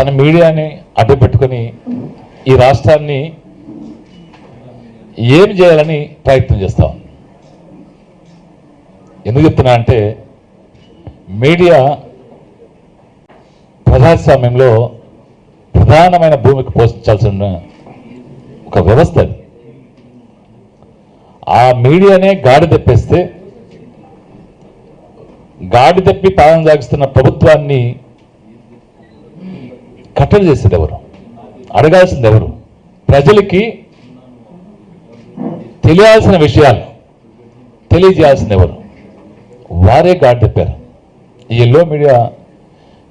తన మీడియాని అడ్డుపెట్టుకొని ఈ రాష్ట్రాన్ని ఏం చేయాలని ప్రయత్నం చేస్తాం ఎందుకు చెప్తున్నా అంటే మీడియా ప్రజాస్వామ్యంలో ప్రధానమైన భూమికి పోషించాల్సిన ఒక వ్యవస్థ అది. ఆ మీడియానే గాడి తెప్పేస్తే గాడి తెప్పి పాలన సాగిస్తున్న ప్రభుత్వాన్ని కట్టడి చేసేది ఎవరు? అడగాల్సింది ఎవరు? ప్రజలకి తెలియాల్సిన విషయాలు తెలియజేయాల్సింది ఎవరు? వారే గాడి తెప్పారు ఈ ఎల్లో మీడియా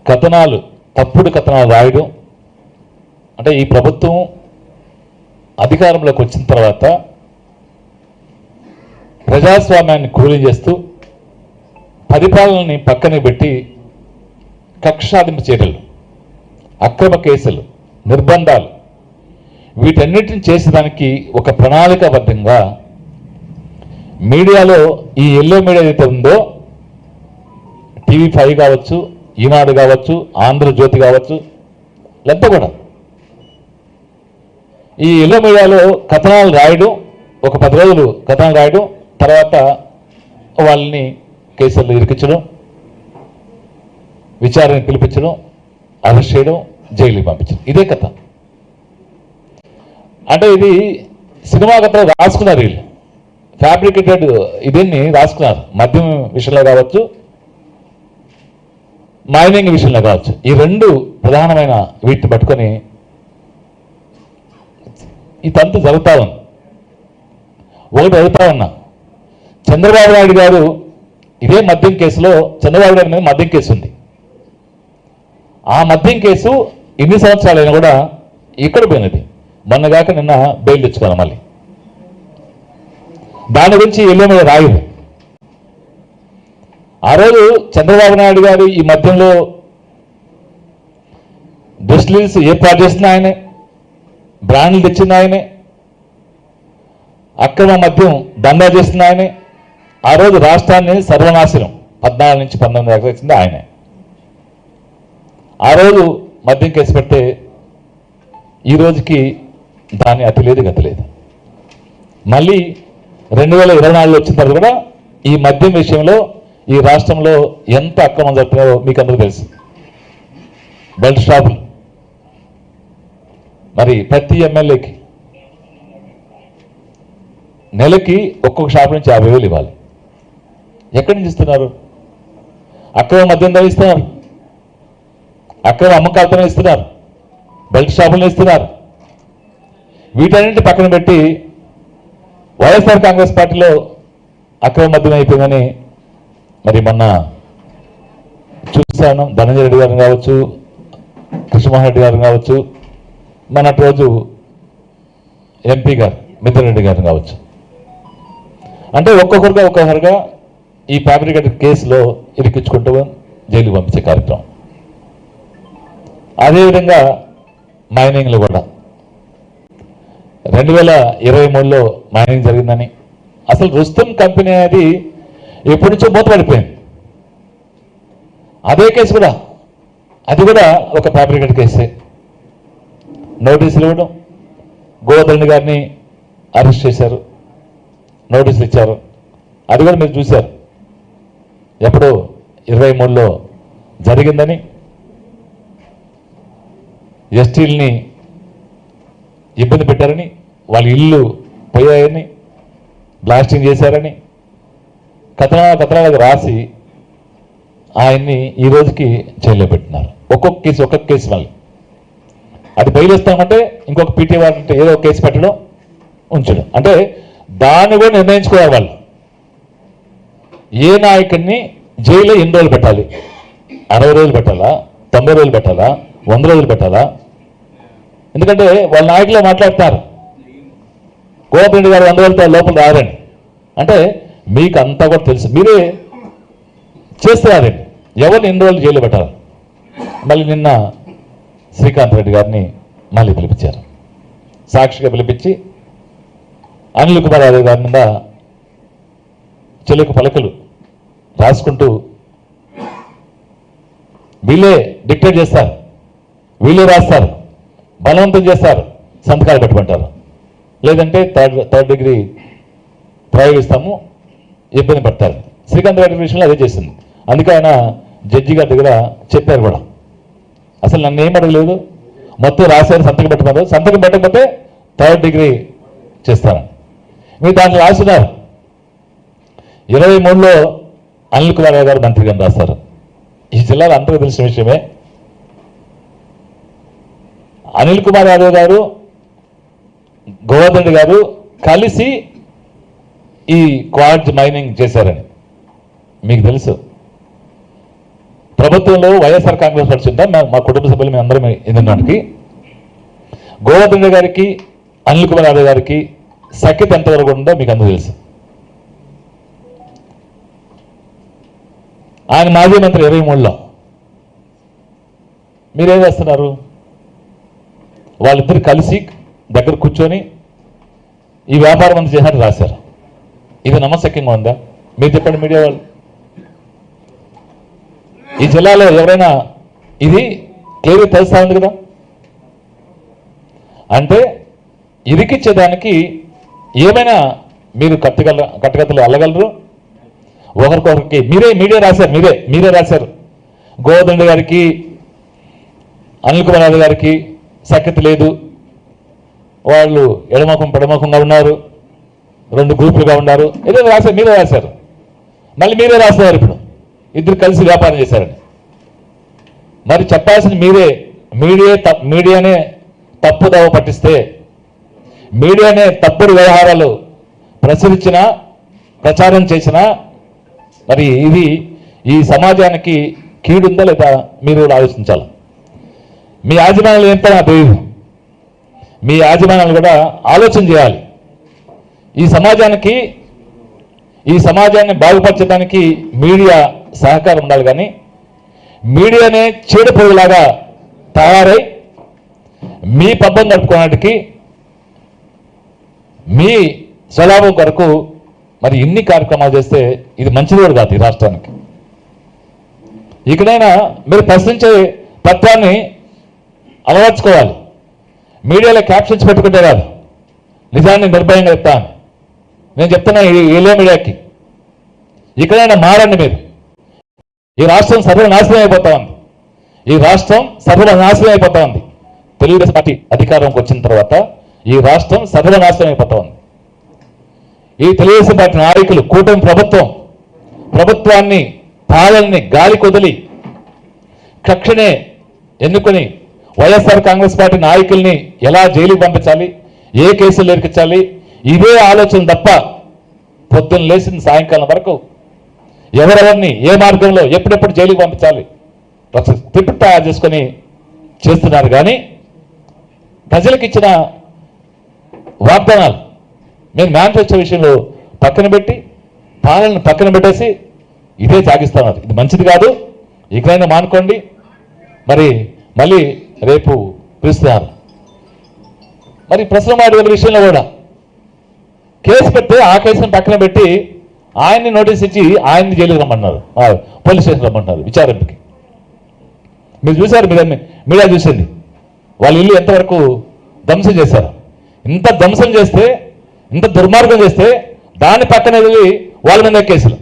కథనాలు తప్పుడు కథనాలు రాయడం అంటే ఈ ప్రభుత్వం అధికారంలోకి వచ్చిన తర్వాత ప్రజాస్వామ్యాన్ని కూలి చేస్తూ పరిపాలనని పక్కన పెట్టి కక్షాదింపు చేయగలరు అక్రమ కేసులు నిర్బంధాలు. వీటన్నిటిని చేసేదానికి ఒక ప్రణాళికాబద్ధంగా మీడియాలో ఈ ఎల్లో మీడియా ఏదైతే ఉందో టీవీ ఫైవ్ కావచ్చు ఈనాడు కావచ్చు ఆంధ్రజ్యోతి కావచ్చు ఇదంతా కూడా. ఈ ఎల్లో మీడియాలో కథనాలు రాయడం ఒక పది రోజులు కథనాలు రాయడం తర్వాత వాళ్ళని కేసుల్లో ఇరికించడం విచారణ పిలిపించడం అరెస్ట్ చేయడం జైలుకి పంపించింది. ఇదే కథ. అంటే ఇది సినిమా కథ రాసుకున్నారు వీళ్ళు. ఫ్యాబ్రికేటెడ్ ఇదన్నీ రాసుకున్నారు. మద్యం విషయంలో కావచ్చు మైనింగ్ విషయంలో కావచ్చు. ఈ రెండు ప్రధానమైన వీటిని పట్టుకొని ఈ తంతు జరుగుతా ఉంది. ఒకటి అడుగుతా ఉన్నా. చంద్రబాబు నాయుడు గారు ఇదే మద్యం కేసులో చంద్రబాబు నాయుడు మీద మద్యం కేసు ఉంది. ఆ మద్యం కేసు ఇన్ని సంవత్సరాలైనా కూడా ఇక్కడ పోయినది. మొన్నగాక నిన్న బెయిల్ తెచ్చుకోవాలి మళ్ళీ. దాని గురించి ఎల్లో రాయదు ఆ రోజు చంద్రబాబు నాయుడు గారు ఈ మధ్యంలో డిస్టిలీస్ ఏర్పాటు చేసిన ఆయనే బ్రాండ్లు తెచ్చిన ఆయనే అక్రమ మద్యం దందా చేసిన ఆయనే ఆ రోజు రాష్ట్రాన్ని సర్వనాశనం పద్నాలుగు నుంచి పంతొమ్మిది దాకా వచ్చింది ఆయనే. ఆ రోజు మద్యం కేసు పెడితే ఈ రోజుకి దాని అతి లేదు గతి లేదు. మళ్ళీ రెండు వేల ఇరవై నాలుగులో వచ్చిన తర్వాత కూడా ఈ మద్యం విషయంలో ఈ రాష్ట్రంలో ఎంత అక్రమం జరుగుతున్నాయో మీకు అందరూ తెలుసు. బెల్ట్ షాపులు. మరి ప్రతి ఎమ్మెల్యేకి నెలకి ఒక్కొక్క షాప్ నుంచి యాభై వేలు ఇవ్వాలి. ఎక్కడి నుంచి ఇస్తున్నారు? అక్రమ మద్యం ధరిస్తున్నారు అక్రమ అమ్మకాలతోనే ఇస్తున్నారు. బెల్ట్ షాపులను ఇస్తున్నారు. వీటన్నింటి పక్కన పెట్టి వైఎస్ఆర్ కాంగ్రెస్ పార్టీలో అక్రమ మద్యం అయిపోయిందని మరి మొన్న చూశాను. ధనంజయ రెడ్డి గారు కావచ్చు కృష్ణమోహన్ రెడ్డి గారు కావచ్చు మొన్నటి రోజు ఎంపీ గారు మిథున్ రెడ్డి గారు కావచ్చు. అంటే ఒక్కొక్కరుగా ఒక్కొక్కరుగా ఈ ఫ్యాబ్రికేటెడ్ కేసులో ఇరికించుకుంటూ జైలు పంపించే కార్యక్రమం. అదేవిధంగా మైనింగ్లు కూడా. రెండు వేల ఇరవై మూడులో మైనింగ్ జరిగిందని. అసలు రుస్తుం కంపెనీ అనేది ఎప్పటి నుంచో మూతపడిపోయింది. అదే కేసు కూడా. అది కూడా ఒక ఫ్యాబ్రికేట్ కేసే. నోటీసులు ఇవ్వడం. గోవర్ధన్ గారిని అరెస్ట్ చేశారు. నోటీసులు ఇచ్చారు. అది కూడా మీరు చూశారు. ఎప్పుడు ఇరవై మూడులో జరిగిందని. ఎస్టీల్ని ఇబ్బంది పెట్టారని వాళ్ళ ఇల్లు పోయాయని బ్లాస్టింగ్ చేశారని కథనాల కథనాలకు రాసి ఆయన్ని ఈ రోజుకి జైల్లో పెట్టినారు. ఒక్కొక్క కేసు ఒక్కొక్క కేసు మళ్ళీ. అది బయలుస్తామంటే ఇంకొక పీటీ అంటే ఏదో ఒక కేసు పెట్టడం ఉంచడం. అంటే దాన్ని కూడా నిర్ణయించుకోవాలి వాళ్ళు. ఏ నాయకుడిని జైల్లో ఎన్ని రోజులు పెట్టాలి? అరవై రోజులు పెట్టాలా? తొంభై రోజులు పెట్టాలా? వంద రోజులు పెట్టాలా? ఎందుకంటే వాళ్ళ నాయకులే మాట్లాడతారు. గోపిరెడ్డి గారు వంద లోపల రారండి. అంటే మీకు అంతా కూడా తెలుసు. మీరే చేస్తారండి ఎవరిని ఎన్ని రోజులు జైలు పెట్టాలి? మళ్ళీ నిన్న శ్రీకాంత్ రెడ్డి గారిని మళ్ళీ పిలిపించారు. సాక్షిగా పిలిపించి అనిల్ కుమార్ యాదవ్ గారి మీద చెలుకు పలకలు రాసుకుంటూ వీళ్ళే డిక్టేట్ చేస్తారు. వీళ్ళే రాస్తారు. బలవంతం చేస్తారు సంతకాలు పెట్టుకుంటారు. లేదంటే థర్డ్ థర్డ్ డిగ్రీ ప్రయోగిస్తాము ఇబ్బంది పడతారు. శ్రీకాంత్ రెడ్డి విషయంలో అదే చేసింది. అందుకే ఆయన జడ్జి గారి దగ్గర చెప్పారు కూడా. అసలు నన్ను ఏం అడగలేదు. మొత్తం రాశారు సంతకం పెట్టమన్నారు సంతకం పెట్టకపోతే థర్డ్ డిగ్రీ చేస్తాను. మీరు దాంట్లో రాసినారు ఇరవై మూడులో అనిల్ కుమార్ యాదవ్ గారు మంత్రిగా రాస్తారు. ఈ జిల్లాలో అందరికీ తెలిసిన విషయమే. అనిల్ కుమార్ యాదవ్ గారు గోవర్ధన్ గారు కలిసి ఈ క్వార్జ్ మైనింగ్ చేశారని మీకు తెలుసు. ప్రభుత్వంలో వైఎస్ఆర్ కాంగ్రెస్ పార్టీ ఉందా? మా- కుటుంబ సభ్యులు మేము అందరం ఎన్నున్నానికి గోవర్ధన్ గారికి అనిల్ కుమార్ యాదవ్ గారికి సఖ్యత ఎంతవరకు ఉందో మీకు అందరూ తెలుసు. ఆయన మాజీ మంత్రి ఇరవై మూడులో. మీరేం చేస్తున్నారు? వాళ్ళిద్దరు కలిసి దగ్గర కూర్చొని ఈ వ్యాపారం అంత చేసినట్టు రాశారు. ఇది నమ్మశక్యంగా ఉందా? మీరు చెప్పండి మీడియా వాళ్ళు. ఈ జిల్లాలో ఎవరైనా ఇది క్లియర్గా తెలుస్తా ఉంది కదా? అంటే ఇరికిచ్చేదానికి ఏమైనా మీరు కట్టగల కట్టగతలు అల్లగలరు? ఒకరికొకరికి మీరే మీడియా రాశారు మీరే మీరే రాశారు. గోవర్ధన్ గారికి అనిల్ కుమార్ గారికి సఖ్యత లేదు. వాళ్ళు ఎడమకం పడమకంగా ఉన్నారు. రెండు గ్రూపులుగా ఉన్నారు. ఏదో రాశారు మీరే రాశారు. మళ్ళీ మీరే రాస్తున్నారు ఇప్పుడు. ఇద్దరు కలిసి వ్యాపారం చేశారని. మరి చెప్పాల్సిన మీరే. మీడియా త- మీడియానే తప్పుదవ పట్టిస్తే మీడియానే తప్పుడు వ్యవహారాలు ప్రచురించిన ప్రచారం చేసిన మరి ఇది ఈ సమాజానికి కీడుందా లేదా మీరు కూడా ఆలోచించాలి? మీ యాజమాన్యాలు ఏంటో నాకు తెలియదు మీ యాజమాన్యాలు కూడా ఆలోచన చేయాలి. ఈ సమాజానికి ఈ సమాజాన్ని బాగుపరచడానికి మీడియా సహకారం ఉండాలి కానీ మీడియానే చీడ తయారై మీ పబ్బం గడుపుకోవడానికి మీ స్వలాభం కొరకు మరి ఇన్ని కార్యక్రమాలు చేస్తే ఇది మంచిది కూడా కాదు ఈ రాష్ట్రానికి. ఇకనైనా మీరు ప్రశ్నించే తత్వాన్ని అలవర్చుకోవాలి. మీడియాలో క్యాప్షన్స్ పెట్టుకుంటే కాదు నిజాన్ని నిర్భయంగా చెప్తాను. నేను చెప్తున్నా ఏలే మీడియాకి. ఇక్కడైనా మారండి మీరు. ఈ రాష్ట్రం సర్వనాశనం అయిపోతా ఉంది. ఈ రాష్ట్రం సర్వనాశనం అయిపోతా ఉంది. తెలుగుదేశం పార్టీ అధికారంకి వచ్చిన తర్వాత ఈ రాష్ట్రం సర్వనాశనం అయిపోతా ఉంది. ఈ తెలుగుదేశం పార్టీ నాయకులు కూటమి ప్రభుత్వం ప్రభుత్వాన్ని పాలనని గాలి కొదిలి కక్షనే ఎన్నుకొని వైఎస్ఆర్ కాంగ్రెస్ పార్టీ నాయకుల్ని ఎలా జైలుకి పంపించాలి? ఏ కేసులు ఎరికించాలి ఇదే ఆలోచన తప్ప పొద్దున్న లేచిన సాయంకాలం వరకు ఎవరెవరిని ఏ మార్గంలో ఎప్పుడెప్పుడు జైలుకి పంపించాలి? తిప్పి తయారు చేసుకొని చేస్తున్నారు. కానీ ప్రజలకు ఇచ్చిన వాగ్దానాలు మేము మేనిఫెస్టో విషయంలో పక్కన పెట్టి పాలన పక్కన పెట్టేసి ఇదే సాగిస్తున్నారు. ఇది మంచిది కాదు. ఇకనైనా మానుకోండి. మరి మళ్ళీ రేపు పిలుస్తున్నారు మరి ప్రశ్నమాడి గారి విషయంలో కూడా. కేసు పెడితే ఆ కేసును పక్కన పెట్టి ఆయన్ని నోటీస్ ఇచ్చి ఆయన్ని జైలుకి రమ్మన్నారు. పోలీస్ స్టేషన్ రమ్మంటున్నారు విచారింపుకి. మీరు చూశారు మీరు మీడియా చూసింది. వాళ్ళ ఇల్లు ఎంతవరకు ధ్వంసం చేశారు? ఇంత ధ్వంసం చేస్తే ఇంత దుర్మార్గం చేస్తే దాని పక్కన వెళ్ళి వాళ్ళ మీద కేసులు.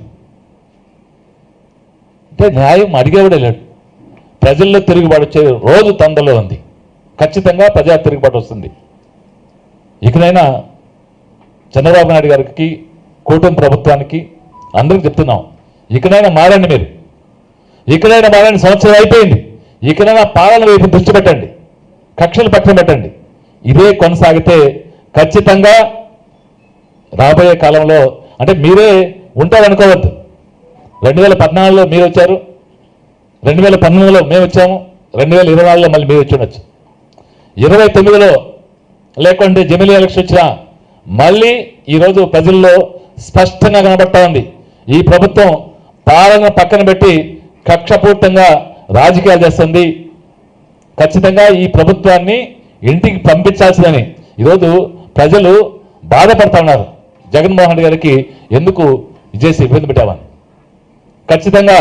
అంటే న్యాయం అడిగేవాడే లేడు. ప్రజల్లో తిరుగుబాటు వచ్చే రోజు తొందరలో ఉంది. ఖచ్చితంగా ప్రజా తిరుగుబాటు వస్తుంది. ఇకనైనా చంద్రబాబు నాయుడు గారికి కూటమి ప్రభుత్వానికి అందరికి చెప్తున్నాం ఇకనైనా మారండి మీరు. ఇకనైనా మారండి సంవత్సరం అయిపోయింది. ఇకనైనా పాలన వైపు దృష్టి పెట్టండి. కక్షలు పక్కన పెట్టండి. ఇదే కొనసాగితే ఖచ్చితంగా రాబోయే కాలంలో అంటే మీరే ఉంటారనుకోవద్దు. రెండు వేల పద్నాలుగులో మీరు వచ్చారు రెండు వేల పంతొమ్మిదిలో మేము వచ్చాము రెండు వేల ఇరవై నాలుగులో మళ్ళీ మీరు వచ్చి ఉండొచ్చు. ఇరవై తొమ్మిదిలో లేకుంటే జమిలీ ఎలక్షన్ వచ్చినా మళ్ళీ ఈరోజు ప్రజల్లో స్పష్టంగా కనబడతా ఉంది. ఈ ప్రభుత్వం పాలన పక్కన పెట్టి కక్షపూర్తంగా రాజకీయాలు చేస్తుంది. ఖచ్చితంగా ఈ ప్రభుత్వాన్ని ఇంటికి పంపించాల్సిందని ఈరోజు ప్రజలు బాధపడతా ఉన్నారు. జగన్మోహన్ రెడ్డి గారికి ఎందుకు విజయసి ఇబ్బంది పెట్టామని. ఖచ్చితంగా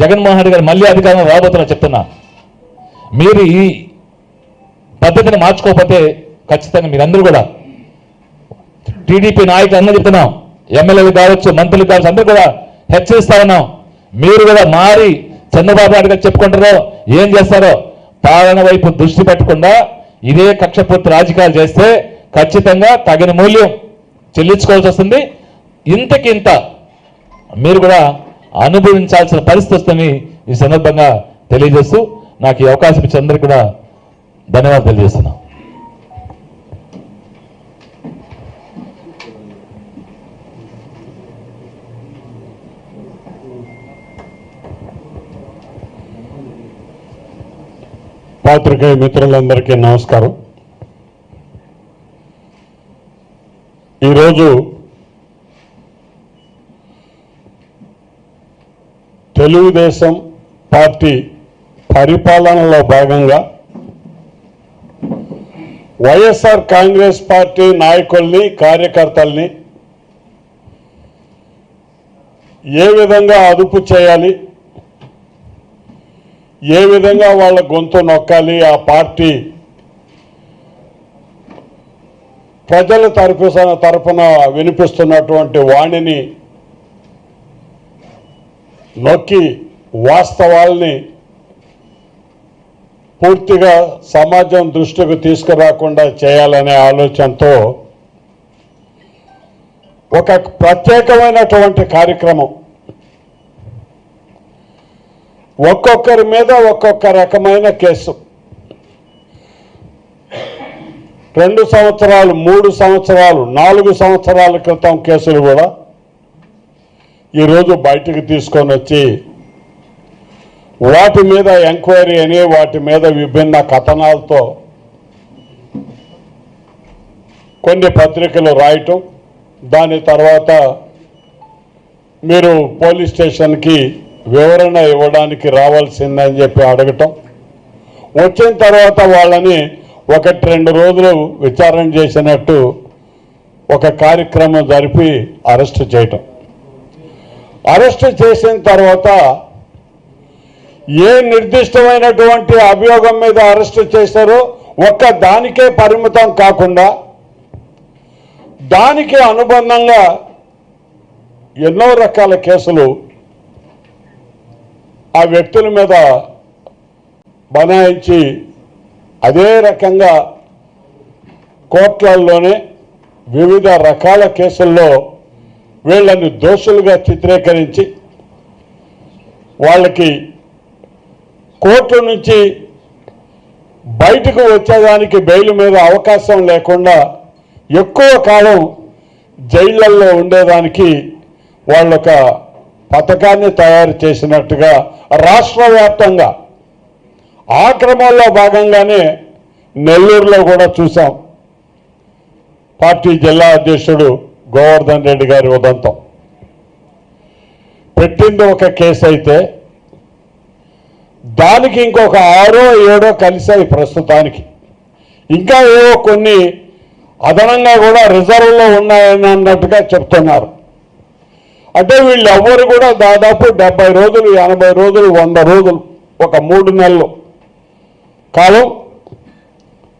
జగన్మోహన్ రెడ్డి గారు మళ్ళీ అధికారంలో రాబోతున్నా చెప్తున్నా. మీరు ఈ పద్ధతిని మార్చుకోకపోతే ఖచ్చితంగా మీరందరూ కూడా టీడీపీ నాయకులు అందరూ చెప్తున్నాం ఎమ్మెల్యేలు కావచ్చు మంత్రులు కావచ్చు అందరూ కూడా హెచ్చరిస్తా ఉన్నాం మీరు కూడా మారి చంద్రబాబు నాయుడు గారు చెప్పుకుంటారో ఏం చేస్తారో పాలన వైపు దృష్టి పెట్టకుండా ఇదే కక్షపూర్తి రాజకీయాలు చేస్తే ఖచ్చితంగా తగిన మూల్యం చెల్లించుకోవాల్సి వస్తుంది. ఇంతకింత మీరు కూడా అనుభవించాల్సిన పరిస్థితి వస్తుందని ఈ సందర్భంగా తెలియజేస్తూ నాకు ఈ అవకాశం ఇచ్చి అందరికీ కూడా ధన్యవాదాలు తెలియజేస్తున్నాను పాత్రికేయ మిత్రులందరికీ నమస్కారం. ఈరోజు తెలుగుదేశం పార్టీ పరిపాలనలో భాగంగా వైఎస్ఆర్ కాంగ్రెస్ పార్టీ నాయకుల్ని కార్యకర్తల్ని ఏ విధంగా అదుపు చేయాలి ఏ విధంగా వాళ్ళ గొంతు నొక్కాలి ఆ పార్టీ ప్రజల తరపు తరఫున వినిపిస్తున్నటువంటి వాణిని నొక్కి వాస్తవాల్ని పూర్తిగా సమాజం దృష్టికి తీసుకురాకుండా చేయాలనే ఆలోచనతో ఒక ప్రత్యేకమైనటువంటి కార్యక్రమం. ఒక్కొక్కరి మీద ఒక్కొక్క రకమైన కేసు. రెండు సంవత్సరాలు మూడు సంవత్సరాలు నాలుగు సంవత్సరాల క్రితం కేసులు కూడా ఈరోజు బయటికి తీసుకొని వచ్చి వాటి మీద ఎంక్వైరీ అని వాటి మీద విభిన్న కథనాలతో కొన్ని పత్రికలు రాయటం దాని తర్వాత మీరు పోలీస్ స్టేషన్కి వివరణ ఇవ్వడానికి రావాల్సిందని చెప్పి అడగటం. వచ్చిన తర్వాత వాళ్ళని ఒకటి రెండు రోజులు విచారణ చేసినట్టు ఒక కార్యక్రమం జరిపి అరెస్ట్ చేయటం. అరెస్ట్ చేసిన తర్వాత ఏ నిర్దిష్టమైనటువంటి అభియోగం మీద అరెస్ట్ చేశారో ఒక్క దానికే పరిమితం కాకుండా దానికి అనుబంధంగా ఎన్నో రకాల కేసులు ఆ వ్యక్తుల మీద బనాయించి అదే రకంగా కోర్టులలోనే వివిధ రకాల కేసుల్లో వీళ్ళని దోషులుగా చిత్రీకరించి వాళ్ళకి కోర్టు నుంచి బయటకు వచ్చేదానికి బెయిల్ మీద అవకాశం లేకుండా ఎక్కువ కాలం జైళ్ళల్లో ఉండేదానికి వాళ్ళొక పథకాన్ని తయారు చేసినట్టుగా రాష్ట్ర వ్యాప్తంగా ఆ క్రమంలో భాగంగానే నెల్లూరులో కూడా చూసాం. పార్టీ జిల్లా అధ్యక్షుడు గోవర్ధన్ రెడ్డి గారి ఉదంతం పెట్టింది ఒక కేసు అయితే దానికి ఇంకొక ఆరో ఏడో కలిసాయి ప్రస్తుతానికి. ఇంకా ఏవో కొన్ని అదనంగా కూడా రిజర్వ్లో ఉన్నాయని అన్నట్టుగా చెప్తున్నారు. అంటే వీళ్ళు ఎవ్వరు కూడా దాదాపు డెబ్బై రోజులు ఎనభై రోజులు వంద రోజులు ఒక మూడు నెలలు కాలం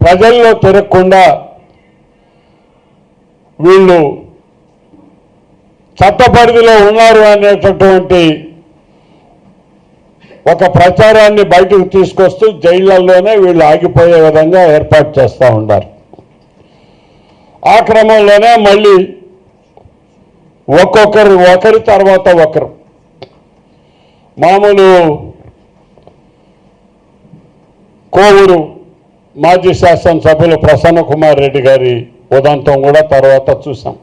ప్రజల్లో తిరగకుండా వీళ్ళు చట్ట పరిధిలో ఉన్నారు అనేటటువంటి ఒక ప్రచారాన్ని బయటకు తీసుకొస్తూ జైళ్ళలోనే వీళ్ళు ఆగిపోయే విధంగా ఏర్పాటు చేస్తూ ఉన్నారు. ఆ క్రమంలోనే మళ్ళీ ఒక్కొక్కరు ఒకరి తర్వాత ఒకరు. మామూలు కోవూరు మాజీ శాసనసభ్యులు ప్రసన్న కుమార్ రెడ్డి గారి ఉదంతం కూడా తర్వాత చూసాం.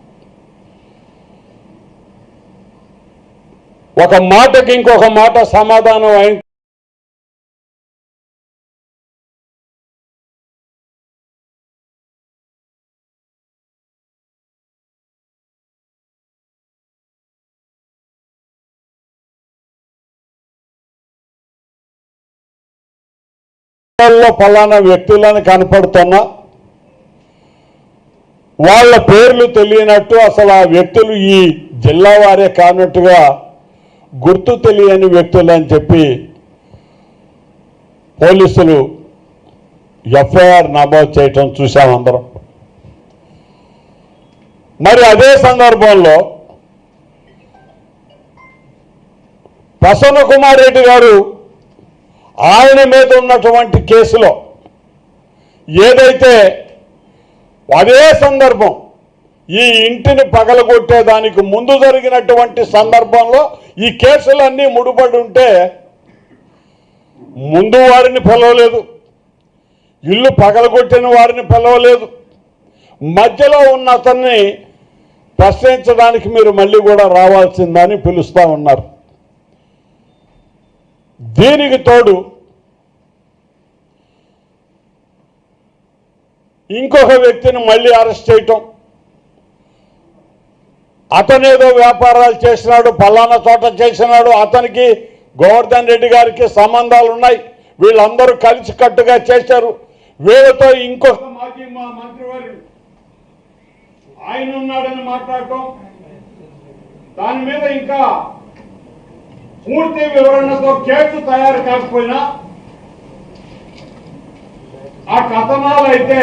ఒక మాటకి ఇంకొక మాట సమాధానం అయిన ఫలానా వ్యక్తులను కనపడుతున్నా వాళ్ళ పేర్లు తెలియనట్టు అసలు ఆ వ్యక్తులు ఈ జిల్లా వారే కానట్టుగా గుర్తు తెలియని వ్యక్తులు అని చెప్పి పోలీసులు ఎఫ్ఐఆర్ నమోదు చేయటం చూసాం అందరం. మరి అదే సందర్భంలో ప్రసన్న కుమార్ రెడ్డి గారు ఆయన మీద ఉన్నటువంటి కేసులో ఏదైతే అదే సందర్భం ఈ ఇంటిని పగలగొట్టేదానికి ముందు జరిగినటువంటి సందర్భంలో ఈ కేసులన్నీ ముడిపడి ఉంటే ముందు వారిని పిలవలేదు. ఇల్లు పగలగొట్టిన వారిని పిలవలేదు. మధ్యలో ఉన్న అతన్ని ప్రశ్నించడానికి మీరు మళ్ళీ కూడా రావాల్సిందని పిలుస్తా ఉన్నారు. దీనికి తోడు ఇంకొక వ్యక్తిని మళ్ళీ అరెస్ట్ చేయటం. అతనేదో వ్యాపారాలు చేసినాడు పలానా చోట చేసినాడు అతనికి గోవర్ధన్ రెడ్డి గారికి సంబంధాలు ఉన్నాయి వీళ్ళందరూ కలిసి కట్టుగా చేశారు. వీళ్ళతో ఇంకొక మాజీ మా మంత్రివర్యుడు ఆయన ఉన్నాడని మాట్లాడటం దాని మీద ఇంకా పూర్తి వివరణతో కేసు తయారు కాకపోయినా ఆ కథనాలు అయితే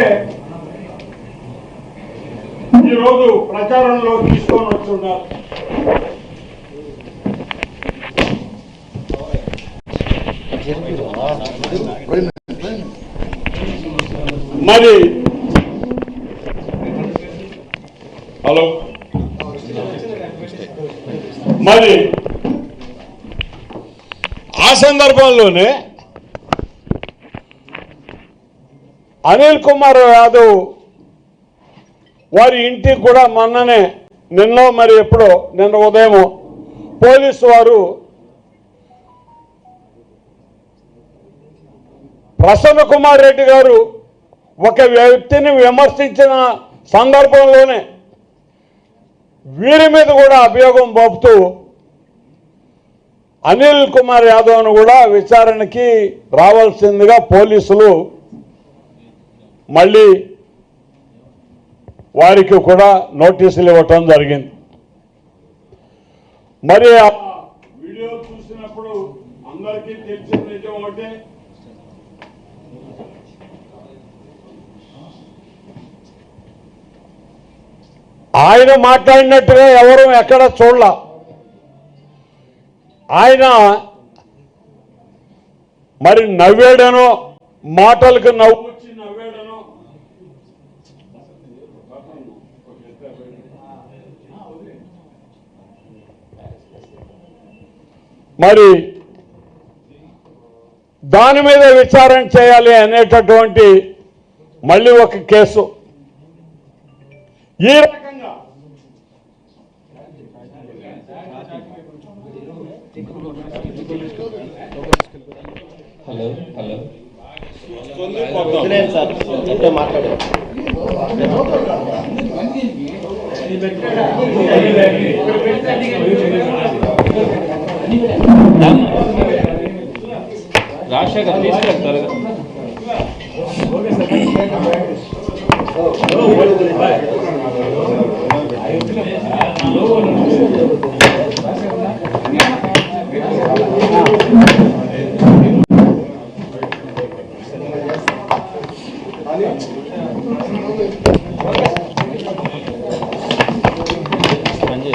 ఈరోజు ప్రచారంలో తీసుకొని వచ్చున్నారు మరి హలో. మరి ఆ సందర్భంలోనే అనిల్ కుమార్ యాదవ్ వారి ఇంటికి కూడా మొన్ననే నిన్నో మరి ఎప్పుడో నిన్న ఉదయం పోలీసు వారు ప్రసన్న కుమార్ రెడ్డి గారు ఒక వ్యక్తిని విమర్శించిన సందర్భంలోనే వీరి మీద కూడా అభియోగం మోపుతూ అనిల్ కుమార్ యాదవ్ను కూడా విచారణకి రావాల్సిందిగా పోలీసులు మళ్ళీ వారికి కూడా నోటీసులు ఇవ్వటం జరిగింది. మరి వీడియో చూసినప్పుడు అందరికీ తెలిసిన నిజం ఒకటే. ఆయన మాట్లాడినట్టుగా ఎవరు ఎక్కడ చూడాల. ఆయన మరి నవ్వాడనో మాటలకు నవ్వు వచ్చి నవ్వాడనో మరి దాని మీద విచారణ చేయాలి అనేటటువంటి మళ్ళీ ఒక కేసు. ఈ రకంగా హలో హలో. వదిలేయండి ರಾಜಶೇಖರ್ ಲಿಸ್ಟ್ ಆಗ್ತಾರೆ ಸಂಜೆ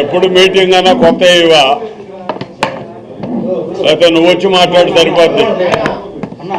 ఎప్పుడు మీటింగ్ అన్నా కొత్త ఇవా లేకపోతే నువ్వు వచ్చి మాట్లాడి సరిపోద్ది. అన్న